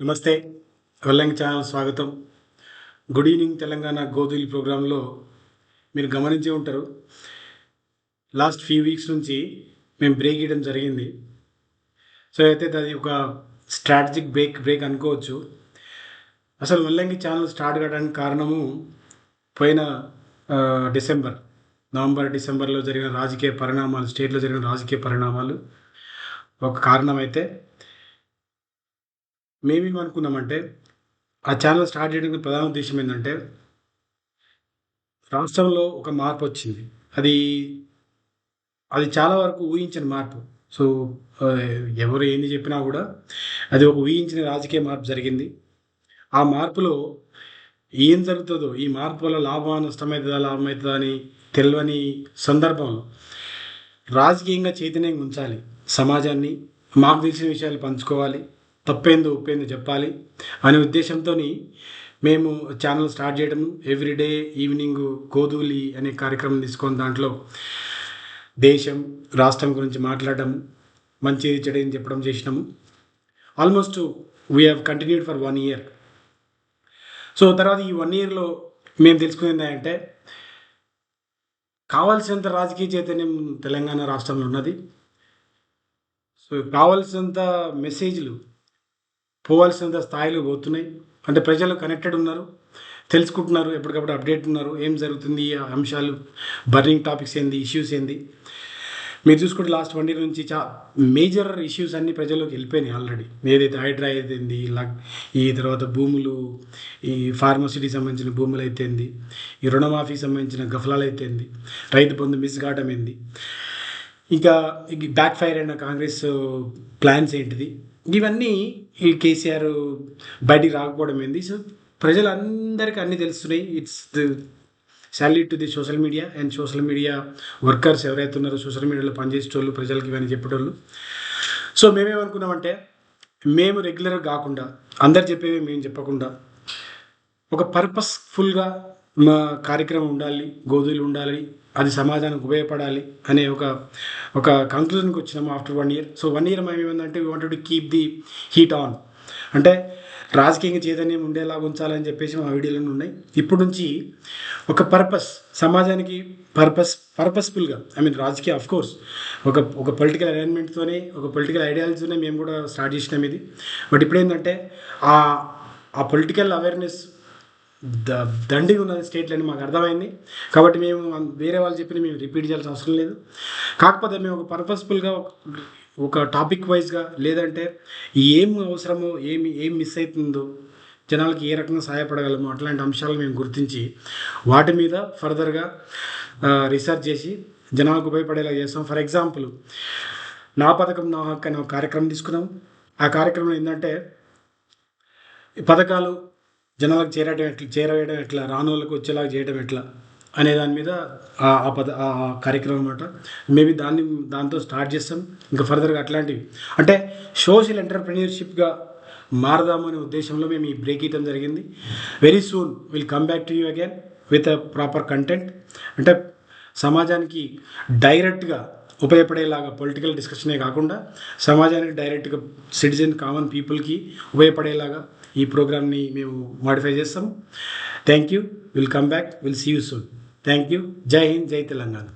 నమస్తే. వెల్లంగి ఛానల్ స్వాగతం. Good evening Telangana Godhuli ప్రోగ్రాంలో మీరు గమనించే ఉంటారు. లాస్ట్ ఫ్యూ వీక్స్ నుంచి మేము బ్రేక్ ఇవ్వడం జరిగింది. సో అయితే అది ఒక స్ట్రాటజిక్ బ్రేక్ బ్రేక్ అనుకోవచ్చు. అసలు వెల్లంగి ఛానల్ స్టార్ట్ కావడానికి కారణము పోయిన డిసెంబర్ నవంబర్ డిసెంబర్లో జరిగిన రాజకీయ పరిణామాలు స్టేట్లో జరిగిన రాజకీయ పరిణామాలు. ఒక కారణం అయితే మేమేమనుకున్నామంటే ఆ ఛానల్ స్టార్ట్ చేయడానికి ప్రధాన ఉద్దేశం ఏంటంటే రాష్ట్రంలో ఒక మార్పు వచ్చింది. అది అది చాలా వరకు ఊహించని మార్పు. సో ఎవరు ఏంది చెప్పినా కూడా అది ఒక ఊహించిన రాజకీయ మార్పు జరిగింది. ఆ మార్పులో ఏం జరుగుతుందో ఈ మార్పు వల్ల లాభం నష్టమవుతుందా లాభం అవుతుందా అని తెలియని సందర్భంలో రాజకీయంగా చైతన్యంగా ఉంచాలి. సమాజాన్ని మాకు తెలిసిన విషయాలు పంచుకోవాలి. తప్పేందో ఉప్పేందో చెప్పాలి అనే ఉద్దేశంతో మేము ఛానల్ స్టార్ట్ చేయడం ఎవ్రీడే ఈవినింగ్ గోధూలి అనే కార్యక్రమం తీసుకొని దాంట్లో దేశం రాష్ట్రం గురించి మాట్లాడడం మంచి చెడు చెప్పడం చేసినాము. Almost we have continued for one year so తర్వాత ఈ వన్ ఇయర్లో మేము తెలుసుకునేది ఏంటంటే కావాల్సినంత రాజకీయ చైతన్యం తెలంగాణ రాష్ట్రంలో ఉన్నది. సో కావాల్సినంత మెసేజ్లు పోవాల్సినంత స్థాయిలో పోతున్నాయి. అంటే ప్రజలు కనెక్టెడ్ ఉన్నారు. తెలుసుకుంటున్నారు. ఎప్పటికప్పుడు అప్డేట్ ఉన్నారు. ఏం జరుగుతుంది ఆ అంశాలు బర్నింగ్ టాపిక్స్ ఏంది ఇష్యూస్ ఏంది. మీరు చూసుకుంటే లాస్ట్ వన్ ఇయర్ నుంచి చా మేజర్ ఇష్యూస్ అన్నీ ప్రజల్లోకి వెళ్ళిపోయినాయి ఆల్రెడీ ఏదైతే హైడ్రా అయితేంది లగ్ ఈ తర్వాత భూములు ఈ ఫార్మసిటీకి సంబంధించిన భూములు అయితేంది ఈ రుణమాఫీకి సంబంధించిన గఫలాలు అయితేంది రైతు బంధు మిస్ కావడం ఏంది ఇంకా బ్యాక్ ఫైర్ అయిన కాంగ్రెస్ ప్లాన్స్ ఏంటిది? ఇవన్నీ ఈ కేసీఆర్ బయటికి రాకపోవడం ఏంది? సో ప్రజలందరికీ అన్నీ తెలుస్తున్నాయి. It's the salute to the social media and social media workers ఎవరైతే ఉన్నారో సోషల్ మీడియాలో పనిచేసేటోళ్ళు ప్రజలకి ఇవన్నీ చెప్పేటోళ్ళు. సో మేమేమనుకున్నామంటే మేము రెగ్యులర్గా కాకుండా అందరు చెప్పేవి మేము చెప్పకుండా ఒక పర్పస్ఫుల్గా కార్యక్రమం ఉండాలి గోధులు ఉండాలి అది సమాజానికి ఉపయోగపడాలి అనే ఒక ఒక కంక్లూజన్కి వచ్చినాము after one year so one year మేము ఏమందంటే we wanted to keep the heat on అంటే రాజకీయంగా చైతన్యం ఉండేలాగా ఉంచాలని చెప్పేసి మా వీడియోలో ఉన్నాయి. ఇప్పటి నుంచి ఒక పర్పస్ సమాజానికి పర్పస్ పర్పస్ఫుల్గా ఐ మీన్ రాజకీయ అఫ్ కోర్స్ ఒక ఒక పొలిటికల్ అరేంజ్మెంట్తోనే ఒక పొలిటికల్ ఐడియాలజీతోనే మేము కూడా స్టార్ట్ చేసినాం ఇది. బట్ ఇప్పుడు ఏంటంటే ఆ ఆ పొలిటికల్ అవేర్నెస్ ద దండిగా ఉన్నది స్టేట్లని మాకు అర్థమైంది. కాబట్టి మేము వేరే వాళ్ళు చెప్పిన మేము రిపీట్ చేయాల్సిన అవసరం లేదు. కాకపోతే మేము ఒక పర్పస్ఫుల్గా ఒక టాపిక్ వైజ్గా లేదంటే ఏం అవసరమో ఏమి ఏం మిస్ అవుతుందో జనాలకి ఏ రకంగా సహాయపడగలమో అట్లాంటి అంశాలు మేము గుర్తించి వాటి మీద ఫర్దర్గా రీసెర్చ్ చేసి జనాలకు ఉపయోగపడేలా చేస్తాం. ఫర్ ఎగ్జాంపుల్ నా పథకం నా హక్కు అనే ఒక కార్యక్రమం తీసుకున్నాం ఆ కార్యక్రమం ఏంటంటే పథకాలు జనాలకు చేరటం ఎట్లా చేరవేయడం ఎట్లా రాని వాళ్ళకి వచ్చేలాగా చేయడం ఎట్లా అనే దాని మీద ఆ పద ఆ కార్యక్రమం అనమాట మేబీ దాన్ని దాంతో స్టార్ట్ చేస్తాం. ఇంకా ఫర్దర్గా అట్లాంటివి. అంటే సోషల్ ఎంటర్ప్రెన్యూర్షిప్గా మారదామనే ఉద్దేశంలో మేము ఈ బ్రేక్ ఇవ్వడం జరిగింది. Very soon will come back to you again with a proper content అంటే సమాజానికి డైరెక్ట్గా ఉపయోగపడేలాగా పొలిటికల్ డిస్కషనే కాకుండా సమాజానికి డైరెక్ట్గా సిటిజన్ కామన్ పీపుల్కి ఉపయోగపడేలాగా ఈ ప్రోగ్రామ్ని మేము మాడిఫై చేస్తాం thank you will come back will see you soon thank you జై హింద్ జై తెలంగాణ